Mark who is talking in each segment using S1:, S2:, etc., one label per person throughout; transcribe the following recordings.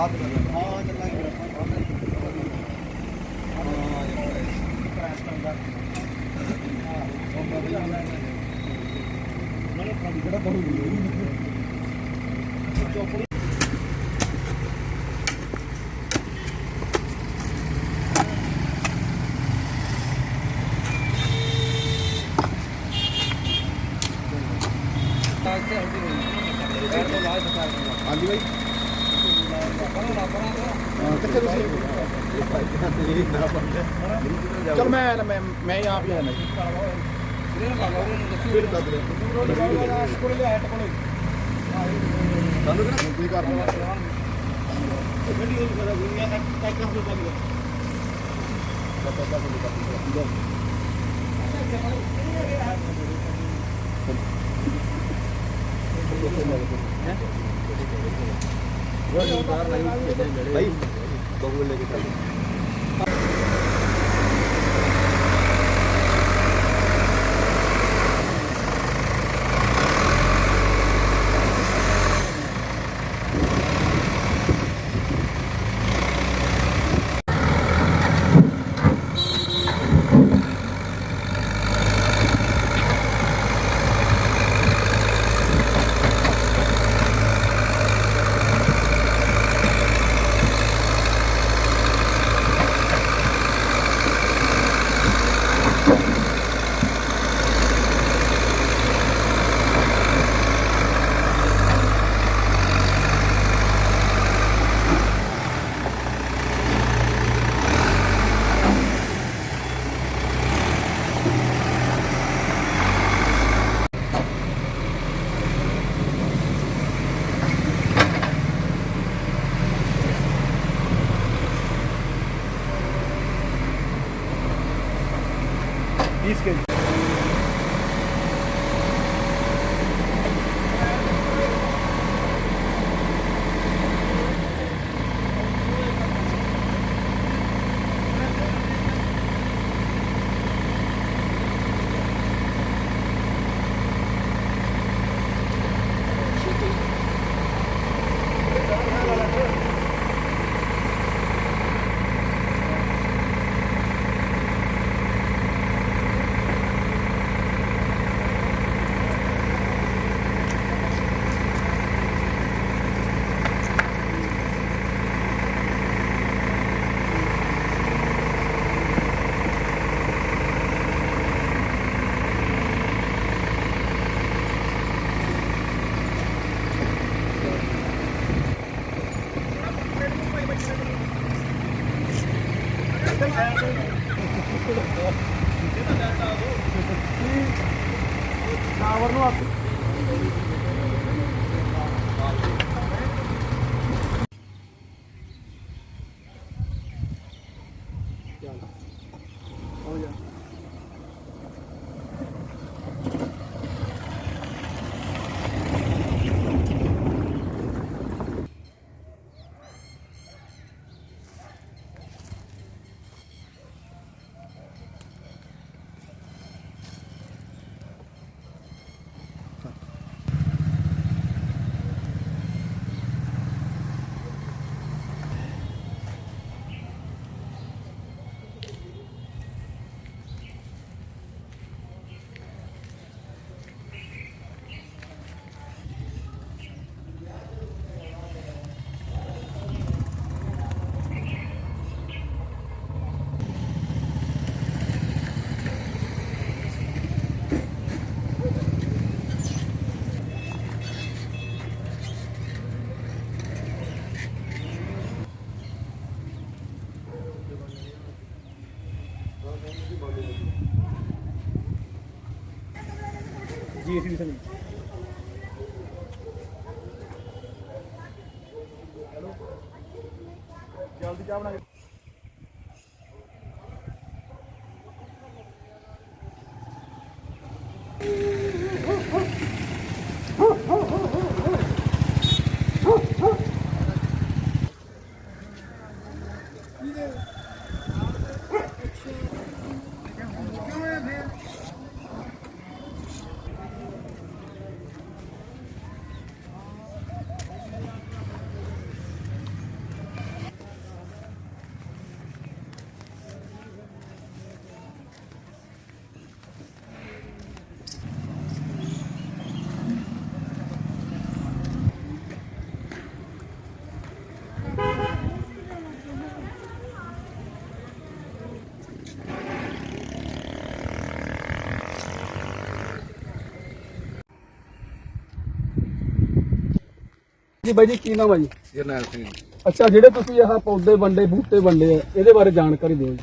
S1: ਹਾਂ
S2: ਚੱਲਾਂਗੇ ਹਾਂਜੀ ਬਾਈ ਹਾਂ ਕਿੱਥੇ ਤੁਸੀਂ। ਚਲ ਮੈਂ ਮੈਂ ਮੈਂ ਹੀ ਆਪ ਹੀ ਆਣਾ ਜੀ। ਫਿਰ ਦੱਸ ਰਿਹਾ ਸਾਨੂੰ ਕਿਹੜਾ ਕੋਈ ਕਰ ਰਿਹਾ
S1: ਵੀਡੀਓ ਵੀ ਕਰਾ ਗੁੰਨਿਆ ਇੱਕ ਇੱਕ ਹਫ਼ਤੇ ਤੱਕ
S2: ਭਾਈ ਬਹੂ ਲੈ ਕੇ Иска.
S1: ਟਾਵਰ ਨੂੰ ਆਪ ਜੀ ਅਸੀਂ ਵੀ
S3: ਜੀ ਬਾਈ ਜੀ ਕੀ ਨਾਮ ਹੈ ਜੀ?
S2: ਜਰਨੈਲ ਸਿੰਘ।
S3: ਅੱਛਾ ਜਿਹੜੇ ਤੁਸੀਂ ਆਹ ਪੌਦੇ ਵੰਡੇ ਬੂਟੇ ਵੰਡੇ ਆ ਇਹਦੇ ਬਾਰੇ ਜਾਣਕਾਰੀ ਦਿਓ ਜੀ।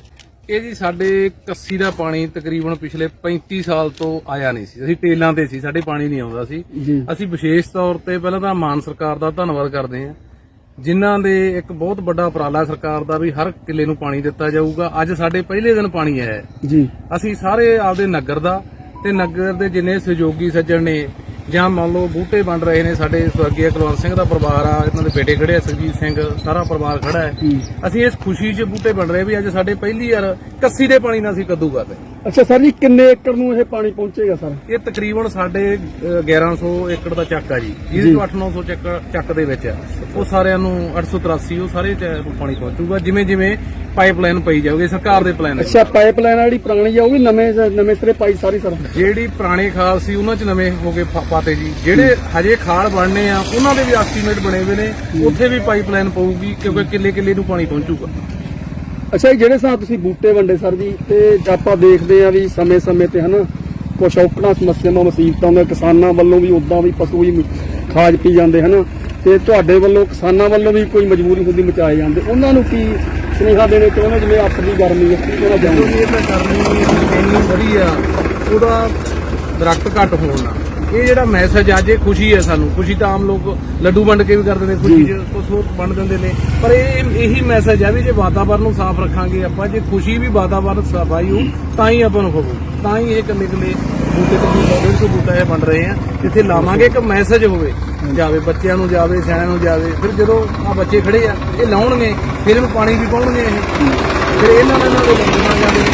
S4: ਇਹ ਜੀ ਸਾਡੇ ਕੱਸੀ ਦਾ ਪਾਣੀ ਤਕਰੀਬਨ ਪਿਛਲੇ 35 ਸਾਲ ਤੋਂ ਆਇਆ ਨਹੀਂ ਸੀ। ਅਸੀਂ ਟੇਲਾਂ ਤੇ ਸੀ ਸਾਡੇ ਪਾਣੀ ਨਹੀਂ ਆਉਂਦਾ ਸੀ।
S3: ਜੀ।
S4: ਅਸੀਂ ਵਿਸ਼ੇਸ਼ ਤੌਰ ਤੇ ਪਹਿਲਾਂ ਤਾਂ ਮਾਨ ਸਰਕਾਰ ਦਾ ਧੰਨਵਾਦ ਕਰਦੇ ਹਾਂ। ਜਿਨ੍ਹਾਂ ਦੇ ਇੱਕ ਬਹੁਤ ਵੱਡਾ ਉਪਰਾਲਾ ਸਰਕਾਰ ਦਾ ਵੀ ਹਰ ਕਿੱਲੇ ਨੂੰ ਪਾਣੀ ਦਿੱਤਾ ਜਾਊਗਾ। ਅੱਜ ਸਾਡੇ ਪਹਿਲੇ ਦਿਨ ਪਾਣੀ ਆਇਆ ਹੈ।
S3: ਜੀ।
S4: ਅਸੀਂ ਸਾਰੇ ਆਪਦੇ ਨਗਰ ਦਾ ਤੇ ਨਗਰ ਦੇ ਜਿੰਨੇ ਸਹਿਯੋਗੀ ਸੱਜਣ ਨੇ ਜਾਂ ਮੰਨ ਲਓ ਬੂਟੇ ਵੰਡ ਰਹੇ ਨੇ ਸਾਡੇ ਸਵਰਗੀ ਕੁਲਵੰਤ ਸਿੰਘ ਦਾ ਪਰਿਵਾਰ ਆ ਇਹਨਾਂ ਦੇ ਬੇਟੇ ਖੜੇ ਆ ਸੁਰਜੀਤ ਸਿੰਘ ਸਾਰਾ ਪਰਿਵਾਰ ਖੜਾ ਹੈ। ਅਸੀਂ ਇਸ ਖੁਸ਼ੀ 'ਚ ਬੂਟੇ ਵੰਡ ਰਹੇ ਵੀ ਅੱਜ ਸਾਡੇ ਪਹਿਲੀ ਵਾਰ ਕੱਸੀ ਦੇ ਪਾਣੀ ਨਾਲ ਅਸੀਂ ਕੱਦੂ ਕਰਦੇ
S3: ਅੱਛਾ ਸਰ ਜੀ ਕਿੰਨੇ ਏਕੜ ਨੂੰ ਇਹ ਪਾਣੀ ਪਹੁੰਚੇਗਾ ਸਰ?
S4: ਇਹ ਤਕਰੀਬਨ ਸਾਡੇ ਅ, 1100 ਏਕੜ ਦਾ ਚੱਕ ਆ ਜੀ। ਜਿਹਦੇ ਤੋਂ 8-900 ਚੱਕ ਚੱਕ ਦੇ ਵਿੱਚ ਆ। ਉਹ ਸਾਰਿਆਂ ਨੂੰ 883 ਉਹ ਸਾਰੇ ਪਾਣੀ ਪਹੁੰਚੂਗਾ। ਜਿਵੇਂ ਜਿਵੇਂ ਪਾਈਪਲਾਈਨ ਪਈ ਜਾਊਗੀ ਸਰਕਾਰ ਦੇ ਪਲਾਨ
S3: ਅੱਛਾ ਪਾਈਪਲਾਈਨ ਜਿਹੜੀ ਪੁਰਾਣੀ ਵੀ ਨਵੇਂ ਨਵੇਂ ਸਿਰੇ ਪਾਈ ਸਾਰੀ ਸਰ?
S4: ਜਿਹੜੀ ਪੁਰਾਣੇ ਖਾਲ ਸੀ ਉਹਨਾਂ ਚ ਨਵੇਂ ਹੋ ਗਏ ਪਾਤੇ ਜੀ। ਜਿਹੜੇ ਹਜੇ ਖਾਲ ਬਣਨੇ ਆ ਉਹਨਾਂ ਦੇ ਵੀ ਐਸਟੀਮੇਟ ਬਣੇ ਹੋਏ ਨੇ। ਉੱਥੇ ਵੀ ਪਾਈਪਲਾਈਨ ਪਊਗੀ ਕਿਉਂਕਿ ਕਿੱਲੇ ਕਿੱਲੇ ਨੂੰ ਪਾਣੀ ਪਹੁੰਚੂਗਾ।
S3: ਅੱਛਾ ਜੀ, ਜਿਹੜੇ ਹਿਸਾਬ ਤੁਸੀਂ ਬੂਟੇ ਵੰਡੇ ਸਰ ਜੀ, ਤੇ ਆਪਾਂ ਦੇਖਦੇ ਆ ਵੀ ਸਮੇਂ-ਸਮੇਂ ਤੇ ਹਨਾ, ਕੁਛ ਔਕੜਾਂ ਸਮੱਸਿਆਵਾਂ ਮੁਸੀਬਤਾਂ ਦੇ ਕਿਸਾਨਾਂ ਵੱਲੋਂ ਵੀ ਉਦਾਂ ਵੀ ਪਸ਼ੂ ਵੀ ਖਾਜ ਪੀ ਜਾਂਦੇ ਹਨਾ, ਤੇ ਤੁਹਾਡੇ ਵੱਲੋਂ ਕਿਸਾਨਾਂ ਵੱਲੋਂ ਵੀ ਕੋਈ ਮਜਬੂਰੀ ਹੁੰਦੀ ਮਚਾਏ ਜਾਂਦੇ, ਉਹਨਾਂ ਨੂੰ ਕੀ ਸੁਨੇਹਾ ਦੇਣੇ ਚਾਹੁੰਦੇ ਜਿਵੇਂ ਅੱਤ ਦੀ ਗਰਮੀ ਹੈ, ਕੀ ਕਹਿਣਾ ਚਾਹੁੰਦੇ
S4: ਇਹ ਤਾਂ ਕਰਨੀ ਇੰਨੀ ਵਧੀਆ ਉਹਦਾ ਦਰਖਤ ਘੱਟ ਹੋਣਾ ਇਹ ਜਿਹੜਾ ਮੈਸੇਜ ਅੱਜ ਇਹ ਖੁਸ਼ੀ ਹੈ ਸਾਨੂੰ। ਖੁਸ਼ੀ ਤਾਂ ਆਮ ਲੋਕ ਲੱਡੂ ਵੰਡ ਕੇ ਵੀ ਕਰਦੇ ਨੇ ਖੁਸ਼ੀ ਚ ਕੁਝ ਹੋਰ ਵੰਡ ਦਿੰਦੇ ਨੇ। ਪਰ ਇਹ ਇਹੀ ਮੈਸੇਜ ਹੈ ਵੀ ਜੇ ਵਾਤਾਵਰਨ ਨੂੰ ਸਾਫ਼ ਰੱਖਾਂਗੇ ਆਪਾਂ ਜੇ ਖੁਸ਼ੀ ਵੀ ਵਾਤਾਵਰਨ ਸਫ਼ਾਈ ਹੋ ਤਾਂ ਹੀ ਆਪਾਂ ਨੂੰ ਹੋਊ। ਤਾਂ ਹੀ ਇਹ ਕੱਲੇ ਕੱਲੇ ਬੂਟੇ ਤੇ ਡੇਢ ਸੌ ਬੂਟਾ ਇਹ ਵੰਡ ਰਹੇ ਆ। ਜਿੱਥੇ ਲਾਵਾਂਗੇ ਇੱਕ ਮੈਸੇਜ ਹੋਵੇ ਜਾਵੇ ਬੱਚਿਆਂ ਨੂੰ ਜਾਵੇ ਸਿਆਣਿਆਂ ਨੂੰ ਜਾਵੇ ਫਿਰ ਜਦੋਂ ਆ ਬੱਚੇ ਖੜੇ ਆ ਇਹ ਲਾਉਣਗੇ ਫਿਰ ਇਹਨੂੰ ਪਾਣੀ ਵੀ ਪਾਉਣਗੇ ਇਹ। ਫਿਰ ਇਹਨਾਂ ਨਾਲ ਇਹਨਾਂ ਦੇ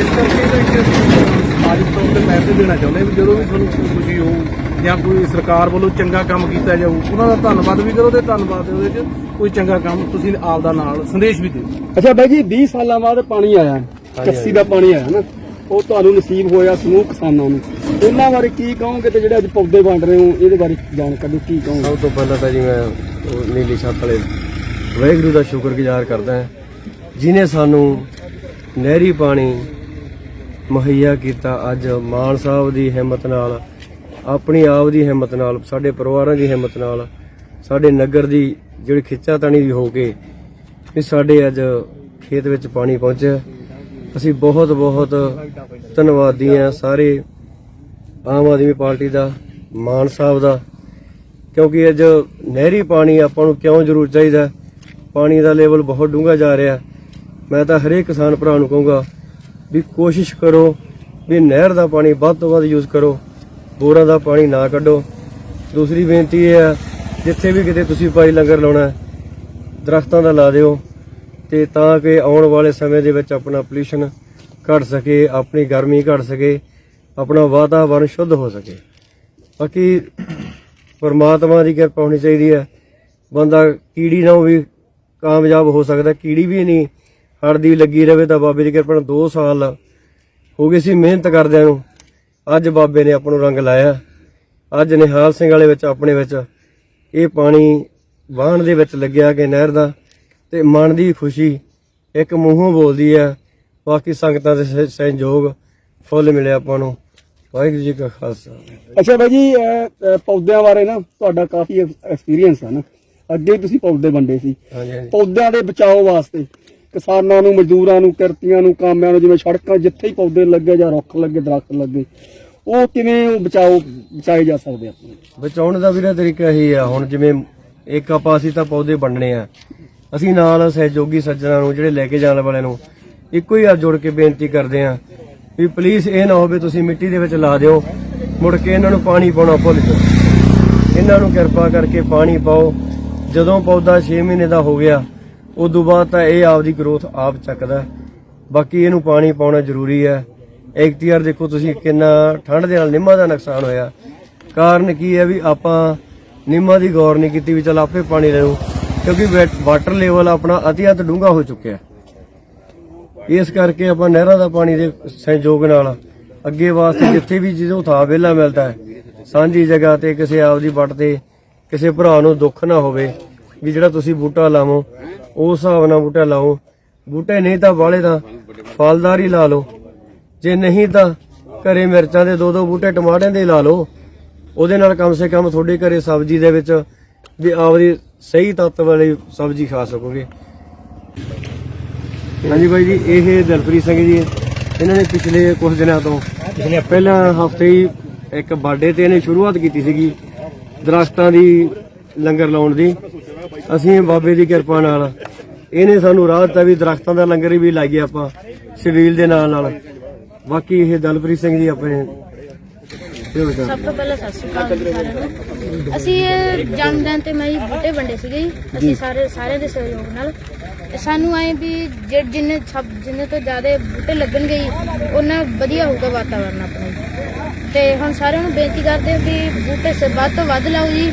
S4: ਇਸ ਕਰਕੇ ਇਹਦੇ ਵਿੱਚ ਸਮਾਜਿਕ ਤੌਰ ਤੇ ਮੈਸੇਜ ਦੇਣਾ ਚਾਹੁੰਦੇ ਹਾਂ ਵੀ ਜਦੋਂ ਵੀ ਤੁਹਾਨੂੰ ਕੋਈ ਖੁਸ਼ੀ ਹੋਊ ਜਾਂ ਕੋਈ ਸਰਕਾਰ ਵੱਲੋਂ ਚੰਗਾ ਕੰਮ ਕੀਤਾ ਜਾਊ ਉਹਨਾਂ ਦਾ ਧੰਨਵਾਦ ਵੀ ਕਰੋ ਤੇ ਧੰਨਵਾਦ ਦੇ ਉਹਦੇ 'ਚ ਕੋਈ ਚੰਗਾ ਕੰਮ ਤੁਸੀਂ ਆਪ ਦਾ ਨਾਲ ਸੰਦੇਸ਼ ਵੀ ਦਿਓ।
S3: ਅੱਛਾ ਬਾਈ ਜੀ 20 ਸਾਲਾਂ ਬਾਅਦ ਪਾਣੀ ਆਇਆ ਕੱਸੀ ਦਾ ਪਾਣੀ ਆਇਆ ਨਾ ਉਹ ਤੁਹਾਨੂੰ ਨਸੀਬ ਹੋਇਆ ਸਮੂਹ ਕਿਸਾਨਾਂ ਨੂੰ। ਉਹਨਾਂ ਬਾਰੇ ਕੀ ਕਹੋਗੇ ਤੇ ਜਿਹੜੇ ਅੱਜ ਪੌਦੇ ਵੰਡ ਰਹੇ ਹੋ ਇਹਦੇ ਬਾਰੇ ਜਾਣਕਾਰੀ ਕੀ ਕਹੋਗੇ?
S5: ਸਭ ਤੋਂ ਪਹਿਲਾਂ ਤਾਂ ਜੀ ਮੈਂ ਉਹ ਨੀਲੀ ਛੱਤ ਵਾਲੇ ਵਾਹਿਗੁਰੂ ਦਾ ਸ਼ੁਕਰਗੁਜ਼ਾਰ ਕਰਦਾ ਹਾਂ ਜਿਨੇ ਸਾਨੂੰ ਨਹਿਰੀ ਪਾਣੀ ਮੁਹੱਈਆ ਕੀਤਾ ਅੱਜ ਮਾਨ ਸਾਹਿਬ ਦੀ ਹਿੰਮਤ ਨਾਲ, ਆਪਣੀ ਆਪ ਦੀ ਹਿੰਮਤ ਨਾਲ, ਸਾਡੇ ਪਰਿਵਾਰਾਂ ਦੀ ਹਿੰਮਤ ਨਾਲ, ਸਾਡੇ ਨਗਰ ਦੀ ਜਿਹੜੀ ਖਿੱਚਾਤਾਣੀ ਵੀ ਹੋ ਕੇ ਵੀ ਸਾਡੇ ਅੱਜ ਖੇਤ ਵਿੱਚ ਪਾਣੀ ਪਹੁੰਚਿਆ ਅਸੀਂ ਬਹੁਤ ਬਹੁਤ ਧੰਨਵਾਦੀ ਹਾਂ ਸਾਰੇ ਆਮ ਆਦਮੀ ਪਾਰਟੀ ਦਾ, ਮਾਨ ਸਾਹਿਬ ਦਾ, ਕਿਉਂਕਿ ਅੱਜ ਨਹਿਰੀ ਪਾਣੀ ਆਪਾਂ ਨੂੰ ਕਿਉਂ ਜ਼ਰੂਰ ਚਾਹੀਦਾ ਪਾਣੀ ਦਾ ਲੈਵਲ ਬਹੁਤ ਡੂੰਘਾ ਜਾ ਰਿਹਾ ਮੈਂ ਤਾਂ ਹਰੇਕ ਕਿਸਾਨ ਭਰਾ ਨੂੰ ਕਹੂੰਗਾ ਵੀ ਕੋਸ਼ਿਸ਼ ਕਰੋ ਵੀ ਨਹਿਰ ਦਾ ਪਾਣੀ ਵੱਧ ਤੋਂ ਵੱਧ ਯੂਜ਼ ਕਰੋ ਬੋਰਾਂ ਦਾ ਪਾਣੀ ਨਾ ਕੱਢੋ। ਦੂਸਰੀ ਬੇਨਤੀ ਇਹ ਹੈ ਜਿੱਥੇ ਵੀ ਕਿਤੇ ਤੁਸੀਂ ਭਾਈ ਲੰਗਰ ਲਾਉਣਾ ਹੈ, ਦਰਖਤਾਂ ਦਾ ਲਾ ਦਿਓ ਤੇ ਤਾਂ ਕਿ ਆਉਣ ਵਾਲੇ ਸਮੇਂ ਦੇ ਵਿੱਚ ਆਪਣਾ ਪੋਲੂਸ਼ਨ ਘਟ ਸਕੇ ਆਪਣੀ ਗਰਮੀ ਘਟ ਸਕੇ ਆਪਣਾ ਵਾਤਾਵਰਣ ਸ਼ੁੱਧ ਹੋ ਸਕੇ। ਬਾਕੀ ਪਰਮਾਤਮਾ ਦੀ ਕਿਰਪਾ ਹੋਣੀ ਚਾਹੀਦੀ ਹੈ। ਬੰਦਾ ਕੀੜੀ ਨਾਲ ਵੀ ਕਾਮਯਾਬ ਹੋ ਸਕਦਾ ਕੀੜੀ ਵੀ ਨਹੀਂ ਹੜਦੀ ਲੱਗੀ ਰਵੇ ਤਾਂ ਬਾਬੇ ਦੀ ਕਿਰਪਾ ਨਾਲ 2 ਸਾਲ ਹੋ ਗਏ ਸੀ ਮਿਹਨਤ ਕਰਦਿਆਂ ਨੂੰ। ਅੱਜ ਬਾਬੇ ਨੇ ਆਪਾਂ ਨੂੰ ਰੰਗ ਲਾਇਆ। ਅੱਜ ਨਿਹਾਲ ਸਿੰਘ ਵਾਲੇ ਵਿੱਚ ਆਪਣੇ ਵਿੱਚ ਇਹ ਪਾਣੀ ਵਾਹਣ ਦੇ ਵਿੱਚ ਲੱਗਿਆ ਕਿ ਨਹਿਰ ਦਾ ਤੇ ਮਨ ਦੀ ਖੁਸ਼ੀ ਇੱਕ ਮੂੰਹੋਂ ਬੋਲਦੀ ਹੈ। ਬਾਕੀ ਸੰਗਤਾਂ ਦੇ ਸਹਿ- ਸਹਿਯੋਗ ਫੁੱਲ ਮਿਲਿਆ ਆਪਾਂ ਨੂੰ। ਵਾਹਿਗੁਰੂ ਜੀ ਕਾ ਖਾਲਸਾ।
S3: ਅੱਛਾ ਬਾਈ ਜੀ ਪੌਦਿਆਂ ਬਾਰੇ ਨਾ ਤੁਹਾਡਾ ਕਾਫੀ ਐਕਸਪੀਰੀਅੰਸ ਹੈ ਨਾ। ਅੱਗੇ ਤੁਸੀਂ ਪੌਦੇ ਵੰਡੇ ਸੀ।
S5: ਹਾਂਜੀ।
S3: ਪੌਦਿਆਂ ਦੇ ਬਚਾਓ ਵਾਸਤੇ ਕਿਸਾਨਾਂ ਨੂੰ, ਮਜ਼ਦੂਰਾਂ ਨੂੰ, ਕਿਰਤੀਆਂ ਨੂੰ, ਕਾਮਿਆਂ ਨੂੰ, ਜਿਵੇਂ ਸੜਕਾਂ ਜਿੱਥੇ ਹੀ ਪੌਦੇ ਲੱਗੇ ਜਾਂ ਰੁੱਖ ਲੱਗੇ, ਦਰਖਤ ਲੱਗੇ, ਉਹ ਕਿਵੇਂ ਉਹ ਬਚਾਓ, ਬਚਾਏ ਜਾ ਸਕਦੇ ਆਪਣੇ
S5: ਬਚਾਉਣ ਦਾ ਵੀਰਾ ਤਰੀਕਾ ਇਹੀ ਆ, ਹੁਣ ਜਿਵੇਂ ਇੱਕ ਆਪਾਂ ਅਸੀਂ ਤਾਂ ਪੌਦੇ ਵੰਡਣੇ ਆ, ਅਸੀਂ ਨਾਲ ਸਹਿਯੋਗੀ ਸੱਜਣਾ ਨੂੰ, ਜਿਹੜੇ ਲੈ ਕੇ ਜਾਣ ਵਾਲਿਆਂ ਨੂੰ ਇੱਕੋ ਹੀ ਹੱਥ ਜੋੜ ਕੇ ਬੇਨਤੀ ਕਰਦੇ ਆ ਵੀ ਪਲੀਜ਼ ਇਹ ਨਾ ਹੋਵੇ ਤੁਸੀਂ ਮਿੱਟੀ ਦੇ ਵਿੱਚ ਲਾ ਦਿਓ, ਮੁੜ ਕੇ ਇਹਨਾਂ ਨੂੰ ਪਾਣੀ ਪਾਉਣਾ ਭੁੱਲ ਜਾਓ। ਇਹਨਾਂ ਨੂੰ ਕਿਰਪਾ ਕਰਕੇ ਪਾਣੀ ਪਾਓ। ਜਦੋਂ ਪੌਦਾ 6 ਮਹੀਨੇ ਦਾ ਹੋ ਗਿਆ ਉਦੋਂ ਬਾਅਦ ਤਾਂ ਇਹ ਆਪਦੀ ਗਰੋਥ ਆਪ ਚੱਕਦਾ ਬਾਕੀ ਇਹਨੂੰ ਪਾਣੀ ਪਾਉਣਾ ਜ਼ਰੂਰੀ ਹੈ। ਇਖਤਿਆਰ ਦੇਖੋ ਤੁਸੀਂ ਕਿੰਨਾ ਠੰਡ ਦੇ ਨਾਲ ਨਿੰਮਾ ਦਾ ਨੁਕਸਾਨ ਹੋਇਆ। ਕਾਰਨ ਕੀ ਹੈ ਵੀ ਆਪਾਂ ਨਿੰਮਾ ਦੀ ਗੌਰ ਨਹੀਂ ਕੀਤੀ ਵੀ ਚਲ ਆਪੇ ਪਾਣੀ ਲੈ ਲਓ ਕਿਉਂਕਿ ਵੇ- ਵਾਟਰ ਲੈਵਲ ਆਪਣਾ ਅਤਿਅੰਤ ਡੂੰਘਾ ਹੋ ਚੁੱਕਿਆ ਇਸ ਕਰਕੇ ਆਪਾਂ ਨਹਿਰਾਂ ਦਾ ਪਾਣੀ ਦੇ ਸਹਿਯੋਗ ਨਾਲ ਅੱਗੇ ਵਾਸਤੇ ਜਿੱਥੇ ਵੀ ਜਿਹਨੂੰ ਥਾਂ ਵਿਹਲਾ ਮਿਲਦਾ ਹੈ, ਸਾਂਝੀ ਜਗ੍ਹਾ ਤੇ ਕਿਸੇ ਆਪ ਦੀ ਵੱਟ ਤੇ ਕਿਸੇ ਭਰਾ ਨੂੰ ਦੁੱਖ ਨਾ ਹੋਵੇ। ਵੀ ਜਿਹੜਾ ਤੁਸੀਂ ਬੂਟਾ ਲਾਵੋ ਉਸ ਹਿਸਾਬ ਨਾਲ ਬੂਟਾ ਲਾਓ। ਬੂਟੇ ਨਹੀਂ ਤਾਂ ਵਾਲੇ ਦਾ ਫਲਦਾਰ ਹੀ ਲਾ ਲਓ। ਜੇ ਨਹੀਂ ਤਾਂ ਘਰੇ ਮਿਰਚਾਂ ਦੇ ਦੋ ਦੋ ਬੂਟੇ ਟਮਾਟਰਾਂ ਦੇ ਲਾ ਲਓ। ਉਹਦੇ ਨਾਲ ਕਮ ਸੇ ਕਮ ਤੁਹਾਡੇ ਘਰੇ ਸਬਜ਼ੀ ਦੇ ਵਿੱਚ
S6: ਵੀ ਆਪਦੀ ਸਹੀ ਤੱਤ ਵਾਲੀ ਸਬਜ਼ੀ ਖਾ ਸਕੋਗੇ। ਹਾਂਜੀ ਬਾਈ ਜੀ, ਇਹ ਦਲਪ੍ਰੀਤ ਸਿੰਘ ਜੀ। ਇਹਨਾਂ ਨੇ ਪਿਛਲੇ ਕੁਝ ਦਿਨਾਂ ਤੋਂ ਪਹਿਲਾਂ ਹਫ਼ਤੇ ਹੀ ਇੱਕ ਬਰਥਡੇ ਤੇ ਇਹਨੇ ਸ਼ੁਰੂਆਤ ਕੀਤੀ ਸੀਗੀ। ਦਰਖਤਾਂ ਦੀ ਲੰਗਰ ਲਾਉਣ ਦੀ। ਅਸੀਂ ਬਾਬੇ ਦੀ ਕਿਰਪਾ ਨਾਲ। ਇਹਨੇ ਸਾਨੂੰ ਰਾਹ ਦਿੱਤਾ ਵੀ ਦਰਖਤਾਂ ਦਾ ਲੰਗਰ ਵੀ ਲਾਈਏ ਆਪਾਂ ਸ਼ਬੀਲ ਦੇ ਨਾਲ ਨਾਲ। ਬਾਕੀ ਇਹ ਦਲਪ੍ਰੀਤ ਸਿੰਘ ਜੀ ਆਪਣੇ
S7: ਸਭ ਤੋਂ ਪਹਿਲਾਂ ਸਤਿ ਸ਼੍ਰੀ ਅਕਾਲ ਜੀ ਸਾਰਿਆਂ ਨੂੰ। ਅਸੀਂ ਇਹ ਜਨਮ ਤੇ ਮੈਂ ਜੀ ਬੂਟੇ ਵੰਡੇ ਸੀਗੇ ਜੀ। ਅਸੀਂ ਸਾਰੇ ਸਾਰਿਆਂ ਦੇ ਸਹਿਯੋਗ ਨਾਲ। ਤੇ ਸਾਨੂੰ ਐ ਵੀ ਜੇ ਜਿੰਨੇ ਸਭ ਜਿੰਨੇ ਤੋਂ ਜ਼ਿਆਦਾ ਬੂਟੇ ਲੱਗਣਗੇ ਜੀ ਉਹਨਾਂ ਵਧੀਆ ਹੋਊਗਾ ਵਾਤਾਵਰਨ ਆਪਣੇ। ਤੇ ਹੁਣ ਸਾਰਿਆਂ ਨੂੰ ਬੇਨਤੀ ਕਰਦੇ ਹਾਂ ਵੀ ਬੂਟੇ ਸ- ਵੱਧ ਤੋਂ ਵੱਧ ਲਾਓ ਜੀ।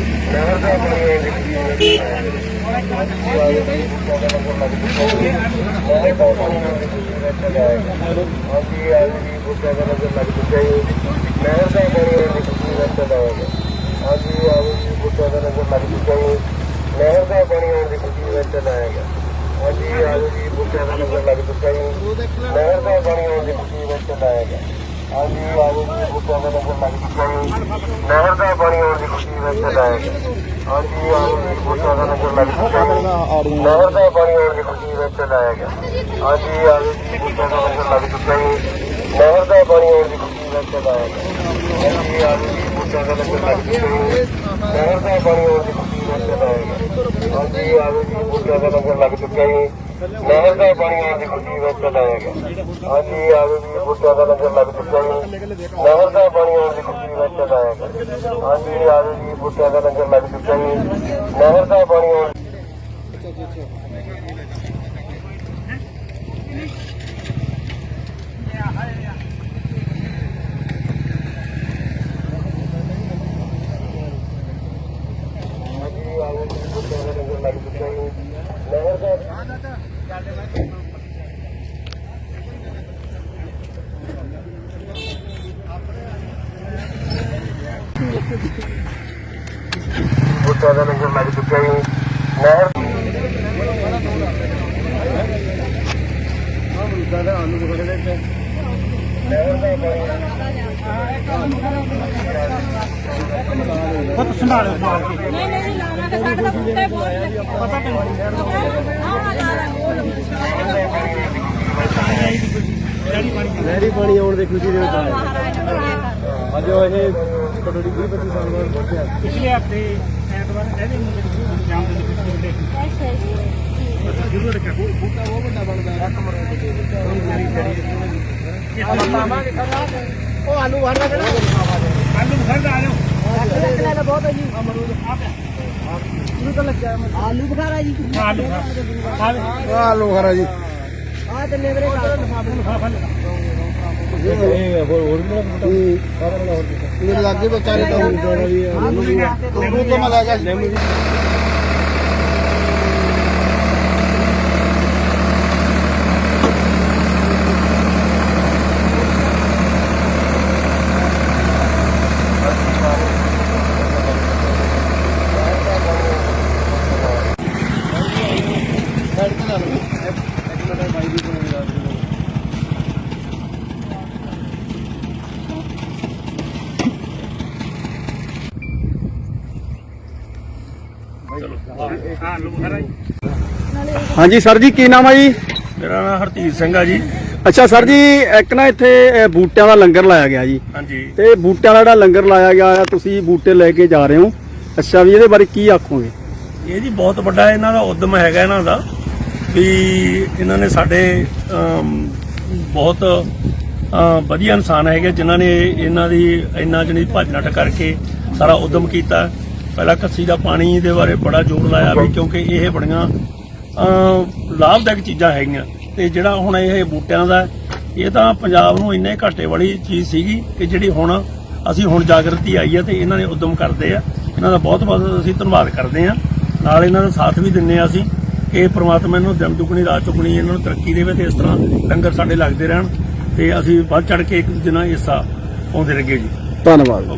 S5: ਨਹਿਰ ਦਾ ਪਾਣੀ ਆਉਣ ਦੀ ਖੁਸ਼ੀ ਵਿੱਚ ਲਾਏਗਾ ਹਾਂਜੀ ਆਲੂ ਜੀ ਬੁੱਟਿਆਂ ਦਾ ਲੰਗਰ ਲੱਗ ਚੁੱਕਾ ਜੀ। ਨਹਿਰ ਦਾ ਪਾਣੀ ਆਉਣ ਦੀ ਖੁਸ਼ੀ ਵਿੱਚ ਲਾਏਗਾ ਹਾਂਜੀ ਆਲੂ ਜੀ ਬੁੱਟਿਆਂ ਦਾ ਲੰਗਰ ਲੱਗ ਚੁੱਕਾ ਜੀ। ਨਹਿਰ ਦਾ ਪਾਣੀ ਆਉਣ ਦੀ ਖੁਸ਼ੀ ਵਿੱਚ ਲਾਏਗਾ ਹਾਂਜੀ ਆਲੂ ਜੀ ਬੁੱਟਿਆਂ ਦਾ ਲੰਗਰ ਲੱਗ ਚੁੱਕਾ ਜੀ। ਨਹਿਰ ਦਾ ਪਾਣੀ ਆਉਣ ਦੀ ਖੁਸ਼ੀ ਵਿੱਚ ਲਾਏਗਾ ਹਾਂਜੀ ਆਲੂ ਜੀ ਬੁੱਟਿਆਂ ਦਾ ਲੰਗਰ ਲੱਗ ਚੁੱਕਾ ਜੀ। ਨਹਿਰ ਦਾ ਪਾਣੀ ਆਉਣ ਦੀ ਖੁਸ਼ੀ ਵਿੱਚ ਲਾਏਗਾ ਹਾਂਜੀ ਆਲੂ ਜੀ ਬੁੱਟਿਆਂ ਦਾ ਲੰਗਰ ਲੱਗ ਚੁੱਕਾ ਜੀ। ਨਹਿਰ ਦਾ ਪਾਣੀ ਆਉਣ ਦੀ ਖੁਸ਼ੀ ਹਾਂਜੀ ਆਵੇ ਜੀ ਬੁੱਟਿਆਂ ਦਾ ਲੰਗਰ ਲੱਗ ਚੁੱਕਾ ਜੀ ਨਹਿਰ ਦਾ ਪਾਣੀ ਆਉਣ ਦੀ ਖੁਸ਼ੀ ਵਿੱਚ ਲਾਏਗਾ ਹਾਂਜੀ, ਆਵੇ ਜੀ, ਬੁੱਟਿਆਂ ਦਾ ਲੰਗਰ ਲੱਗ ਚੁੱਕਾ ਜੀ। ਨਹਿਰ ਦਾ ਪਾਣੀ ਆਉਣ ਦੀ ਖੁਸ਼ੀ ਵਿੱਚ ਲਾਏਗਾ ਹਾਂਜੀ ਆਲੂ ਜੀ, ਬੁੱਟਿਆਂ ਦਾ ਲੰਗਰ ਲੱਗ ਚੁੱਕਾ ਜੀ। ਨਹਿਰ ਦਾ ਪਾਣੀ ਆਉਣ ਹਾਂਜੀ ਆਲੂ ਜੀ ਬੁੱਟਿਆਂ ਦਾ ਲੰਗਰ ਲੱਗ ਚੁੱਕਾ ਜੀ ਨਹਿਰ ਦਾ ਬੁੱਟਿਆਂ ਦਾ ਲੰਗਰ ਲੱਗ ਚੁੱਕਾ ਜੀ ਨਹਿਰ
S1: ਪੁੱਤ ਸੰਭਾਲਿਓ ਸੰਭਾਲ ਕੇ
S7: ਨਹੀਂ ਨਹੀਂ ਲਾਣਾ ਤਾਂ ਸਾਡੇ ਦਾ ਬੂਟੇ ਬਹੁਤ ਪਤਾ
S6: ਨਹਿਰੀ ਪਾਣੀ ਆਉਣ ਦੀ ਖੁਸ਼ੀ ਦੇ ਵਿੱਚ ਆਇਆ ਅੱਜ ਉਹ ਇਹ ਕਟੋਰੀ 20 25 ਸਾਲ ਬਾਅਦ ਪਹੁੰਚਿਆ
S1: ਪਿਛਲੇ ਹਫ਼ਤੇ ਐਤਵਾਰ ਇਹਦੇ ਮੁੰਡੇ ਨੂੰ ਜਾਮ ਦੇ ਵਿੱਚ ਬੂਟੇ ਜ਼ਰੂਰ ਰੱਖਿਆ ਬੂ- ਬੂਟਾ ਉਹ ਵੱਡਾ ਬਣਦਾ ਹੈ ਕਮਰੇ ਦੇ ਵਿੱਚ ਉਹ ਆਲੂ ਵੜਦਾ ਕਿਹੜਾ ਆਲੂ ਵੜਦਾ ਆ ਜਾਓ ਆਲੂ ਬੁਖਾਰਾ ਜੀ। ਆਲੂ ਬੁਖਾਰਾ
S8: ਆ ਲੋ ਖਰਾ ਜੀ।
S6: ਇਹ ਹੋਰ ਹੋਰ ਵੀ
S8: ਮੇਰੇ ਲੱਗੇ ਵਿਚਾਰੇ ਤਾਂ ਹੁਣ ਜਾਣਾ ਵੀ ਆ। ਉਹ ਤੋਂ
S3: ਹਾਂਜੀ ਸਰ ਜੀ ਕੀ ਨਾਮ ਆ ਜੀ?
S9: ਮੇਰਾ ਨਾਮ ਹਰਤੀਰ ਸਿੰਘ ਆ ਜੀ।
S3: ਅੱਛਾ ਸਰ ਜੀ ਇੱਕ ਨਾ ਇੱਥੇ ਅ, ਬੂਟਿਆਂ ਦਾ ਲੰਗਰ ਲਾਇਆ ਗਿਆ ਜੀ।
S9: ਹਾਂਜੀ।
S3: ਤੇ ਬੂਟਿਆਂ ਦਾ ਜਿਹੜਾ ਲੰਗਰ ਲਾਇਆ ਗਿਆ ਆ ਤੁਸੀਂ ਬੂਟੇ ਲੈ ਕੇ ਜਾ ਰਹੇ ਹੋ। ਅੱਛਾ ਵੀ ਇਹਦੇ ਬਾਰੇ ਕੀ ਆਖੋਗੇ?
S9: ਇਹ ਜੀ ਬਹੁਤ ਵੱਡਾ ਇਹਨਾਂ ਦਾ ਉਦਮ ਹੈਗਾ ਇਹਨਾਂ ਦਾ ਵੀ ਇਹਨਾਂ ਨੇ ਸਾਡੇ ਅਮ, ਬਹੁਤ ਅਮ, ਵਧੀਆ ਇਨਸਾਨ ਹੈਗੇ ਜਿਨ੍ਹਾਂ ਨੇ ਇਹਨਾਂ ਦੀ ਇੰਨਾ ਜਣੀ ਭੱਜ ਨੱਠ ਕਰਕੇ ਸਾਰਾ ਉਦਮ ਕੀਤਾ। ਪਹਿਲਾਂ ਕੱਸੀ ਦਾ ਪਾਣੀ ਦੇ ਬਾਰੇ ਬੜਾ ਜ਼ੋਰ ਲਾਇਆ ਵੀ ਕਿਉਂਕਿ ਇਹ ਬੜੀਆਂ ਲਾਭਦਾਇਕ ਚੀਜ਼ਾਂ ਹੈਗੀਆਂ। ਤੇ ਜਿਹੜਾ ਹੁਣ ਇਹ ਬੂਟਿਆਂ ਦਾ, ਇਹ ਤਾਂ ਪੰਜਾਬ ਨੂੰ ਇੰਨੇ ਘਾਟੇ ਵਾਲੀ ਚੀਜ਼ ਸੀਗੀ ਕਿ ਜਿਹੜੀ ਹੁਣ ਅਸੀਂ ਹੁਣ ਜਾਗਰਤੀ ਆਈ ਹੈ ਤੇ ਇਹਨਾਂ ਨੇ ਉਦਮ ਕਰਦੇ ਆ। ਇਹਨਾਂ ਦਾ ਬਹੁਤ ਬਹੁਤ ਅਸੀਂ ਧੰਨਵਾਦ ਕਰਦੇ ਆ। ਨਾਲ ਇਹਨਾਂ ਦਾ ਸਾਥ ਵੀ ਦਿੰਨੇ ਆ ਅਸੀਂ ਕਿ ਪ੍ਰਮਾਤਮਾ ਇਹਨੂੰ ਦਿਨ ਦੁਗਣੀ ਰਾਤ ਚੁਗਣੀ ਇਹਨਾਂ ਨੂੰ ਤਰੱਕੀ ਦੇਵੇ ਤੇ ਇਸ ਤਰ੍ਹਾਂ ਲੰਗਰ ਸਾਡੇ ਲੱਗਦੇ ਰਹਿਣ ਤੇ ਅਸੀਂ ਵੱਧ ਚੜ ਕੇ ਇੱਕ ਦੂਜੇ ਨਾਲ ਹਿੱਸਾ ਪਾਉਂਦੇ ਲੱਗੇ ਜੀ।
S3: ਧੰਨਵਾਦ।